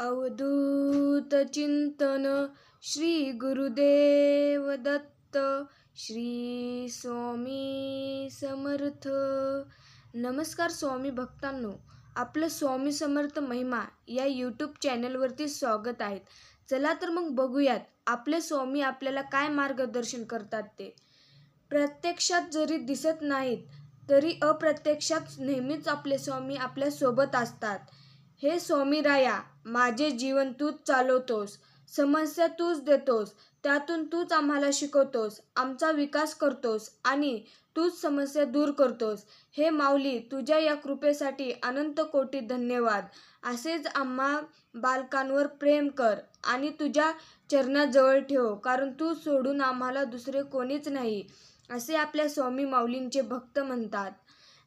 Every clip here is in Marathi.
अवधूत चिंतन श्री गुरुदेव दत्त श्री स्वामी समर्थ. नमस्कार स्वामी भक्तांनो आपलं स्वामी समर्थ महिमा या यूट्यूब चॅनलवरती स्वागत आहेत चला तर मग बघूयात आपले स्वामी आपल्याला काय मार्गदर्शन करतात ते. प्रत्यक्षात जरी दिसत नाहीत तरी अप्रत्यक्षात नेहमीच आपले स्वामी आपल्यासोबत असतात. हे स्वामी राया माझे जीवन तूच चालवतोस समस्या तूच देतोस त्यातून तूच आम्हाला शिकवतोस आमचा विकास करतोस आणि तूच समस्या दूर करतोस. हे माऊली तुझ्या या कृपेसाठी अनंत कोटी धन्यवाद. असेच आम्हा बालकांवर प्रेम कर आणि तुझ्या चरणाजवळ ठेव कारण तू सोडून आम्हाला दुसरे कोणीच नाही असे आपल्या स्वामी माऊलींचे भक्त म्हणतात.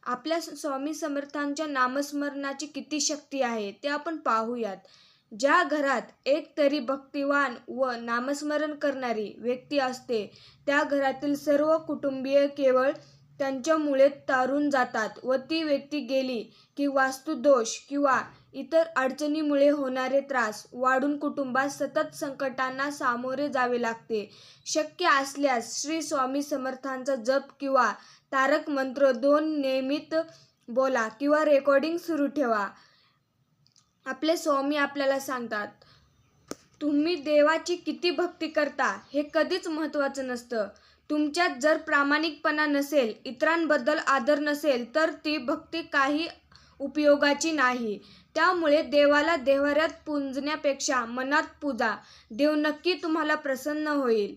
आपल्या स्वामी समर्थांच्या नामस्मरणाची किती शक्ती आहे ते आपण पाहूयात. ज्या घरात एक तरी भक्तिवान व नामस्मरण करणारी व्यक्ती असते त्या घरातील सर्व कुटुंबीय केवळ त्यांच्यामुळे तारून जातात व ती व्यक्ती गेली की वास्तुदोष किंवा इतर अडचणीमुळे होणारे त्रास वाढून कुटुंबात सतत संकटांना सामोरे जावे लागते. शक्य असल्यास श्री स्वामी समर्थांचा जप किंवा तारक मंत्र दोन नियमित बोला किंवा रेकॉर्डिंग सुरू ठेवा. आपले स्वामी आपल्याला सांगतात तुम्ही देवाची किती भक्ती करता हे कधीच महत्त्वाचं नसतं. तुमच्यात जर प्रामाणिकपणा नसेल इतरांबद्दल आदर नसेल तर ती भक्ती काही उपयोगाची नाही. त्यामुळे देवाला देवऱ्यात पुंजण्यापेक्षा मनात पूजा. देव नक्की तुम्हाला प्रसन्न होईल.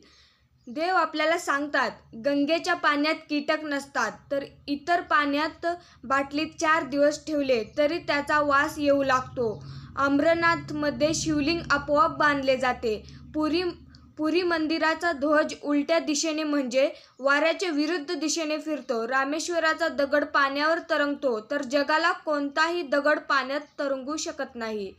देव आपल्याला सांगतात गंगेच्या पाण्यात कीटक नसतात. तर इतर पाण्यात बाटलीत चार दिवस ठेवले तरी त्याचा वास येऊ लागतो. अमरनाथमध्ये शिवलिंग आपोआप बांधले जाते. पुरी पुरी मंदिराचा ध्वज उलट्या दिशेने म्हणजे वाऱ्याच्या विरुद्ध दिशेने फिरतो. रामेश्वराचा दगड पाण्यावर तरंगतो तर जगाला कोणताही दगड पाण्यात तरंगू शकत नाही.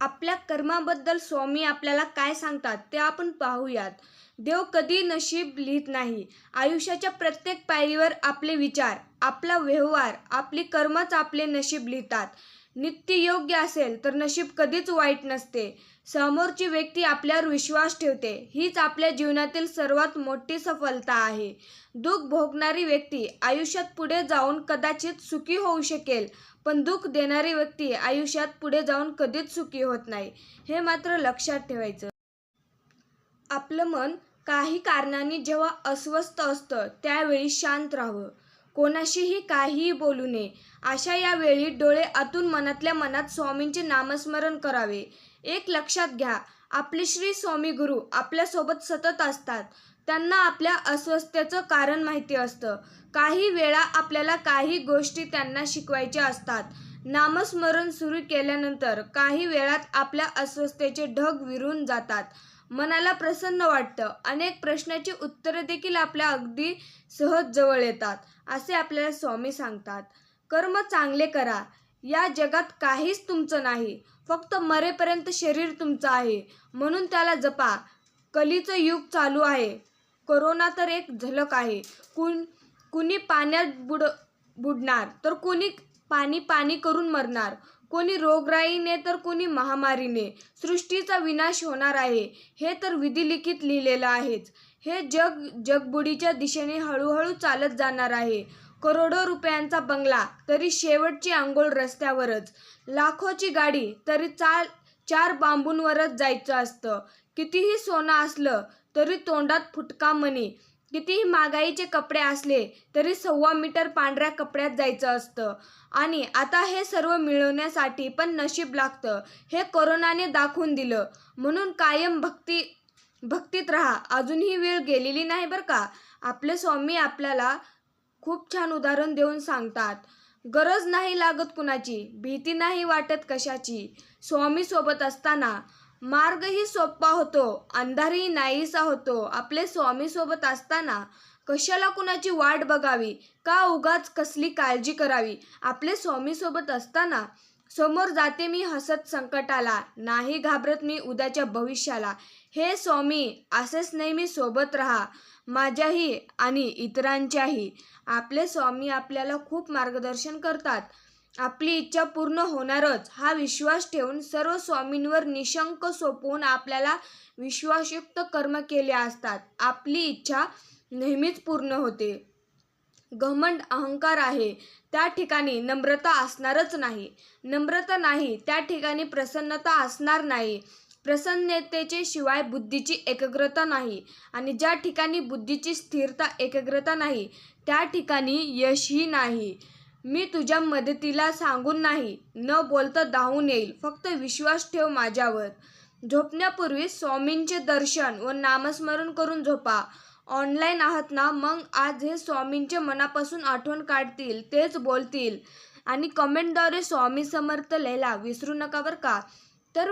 आपल्या कर्माबद्दल स्वामी आपल्याला काय सांगतात ते आपण पाहूयात. देव कधी नशीब लिहित नाही. आयुष्याच्या प्रत्येक पायरीवर आपले विचार आपला व्यवहार आपली कर्मच आपले नशीब लिहितात. नित्य योग्य असेल तर नशीब कधीच वाईट नसते. समोरची व्यक्ती आपल्यावर विश्वास ठेवते. हीच आपल्या जीवनातील सर्वात मोठी सफलता आहे. दुःख भोगणारी व्यक्ती आयुष्यात पुढे जाऊन कदाचित सुखी होऊ शकेल पण दुःख देणारी व्यक्ती आयुष्यात पुढे जाऊन कधीच सुखी होत नाही हे मात्र लक्षात ठेवायचं. आपलं मन काही कारणांनी जेव्हा अस्वस्थ असतं त्यावेळी शांत राहावं. कोणाशीही काहीही बोलू नये. अशा यावेळी डोळे आतून मनातल्या मनात स्वामींचे नामस्मरण करावे. एक लक्षात घ्या आपले श्री स्वामी गुरु आपल्यासोबत सतत असतात. त्यांना आपल्या अस्वस्थतेचं कारण माहिती असतं. काही वेळा आपल्याला काही गोष्टी त्यांना शिकवायच्या असतात. नामस्मरण सुरू केल्यानंतर काही वेळात आपल्या अस्वस्थतेचे ढग विरून जातात. मनाला प्रसन्न वाटतं. अनेक प्रश्नाची उत्तरे देखील आपल्या अगदी सहज जवळ येतात असे आपल्याला स्वामी सांगतात. कर्म चांगले करा. या जगात काहीच तुमचं नाही. फक्त मरेपर्यंत शरीर तुमचं आहे. म्हणून त्याला जपा. कलीचं युग चालू आहे. करोना तर एक झलक आहे. कुण कुणी पाण्यात बुड बुडणार तर कुणी पाणी पाणी करून मरणार. कोणी रोगराईने तर कोणी महामारीने. सृष्टीचा विनाश होणार आहे. हे तर विधिलिखित लिहिलेलं आहेच. हे जग जगबुडीच्या दिशेने हळूहळू चालत जाणार आहे. करोडो रुपयांचा बंगला तरी शेवटची आंघोळ रस्त्यावरच. लाखोची गाडी तरी चाल चार बांबूंवरच जायचं असतं. कितीही सोनं असलं तरी तोंडात फुटका मणी कितीही महागाईचे कपडे असले तरी सव्वा मीटर पांढऱ्या कपड्यात जायचं असतं. आणि आता हे सर्व मिळवण्यासाठी पण नशीब लागतं. हे कोरोनाने दाखवून दिलं. म्हणून कायम भक्ती भक्तीत राहा. अजूनही वेळ गेलेली नाही बरं का? आपले स्वामी आपल्याला खूप छान उदाहरण देऊन सांगतात. गरज नाही लागत कुणाची. भीती नाही वाटत कशाची. स्वामी सोबत असताना मार्गही सोपा होतो अंधारही नाहीसा होतो. आपले स्वामी सोबत असताना कशाला कुणाची वाट बघावी? का उगाच कसली काळजी करावी? आपले स्वामी सोबत असताना समोर जाते मी हसत संकटाला. नाही घाबरत मी उद्याच्या भविष्याला. हे स्वामी असेच नेहमी सोबत राहा. माझ्याही आणि इतरांच्याही. आपले स्वामी आपल्याला खूप मार्गदर्शन करतात. आपली इच्छा पूर्ण होणारच. हा विश्वास ठेवून सर्व स्वामींवर निशंक सोपवून आपल्याला विश्वासयुक्त कर्म केले असतात. आपली इच्छा नेहमीच पूर्ण होते. घमंड अहंकार आहे. त्या ठिकाणी नम्रता असणारच नाही. नम्रता नाही त्या ठिकाणी प्रसन्नता असणार नाही. प्रसन्नतेचे शिवाय बुद्धीची एकाग्रता नाही आणि ज्या ठिकाणी बुद्धीची स्थिरता एकाग्रता नाही त्या ठिकाणी यशही नाही. मी तुझ्या मदतीला सांगून नाही न बोलता धावून येईल. फक्त विश्वास ठेव माझ्यावर. झोपण्यापूर्वी स्वामींचे दर्शन व नामस्मरण करून झोपा. ऑनलाईन आहात ना मग आज हे स्वामींचे मनापासून आठवण काढतील तेच बोलतील. आणि कमेंटद्वारे स्वामी समर्थ लिहायला विसरू नका बरं का. तर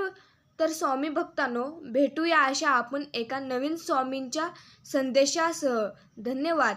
तर स्वामी भक्तांनो भेटूया अशा आपण एका नवीन स्वामींच्या संदेशासह. धन्यवाद.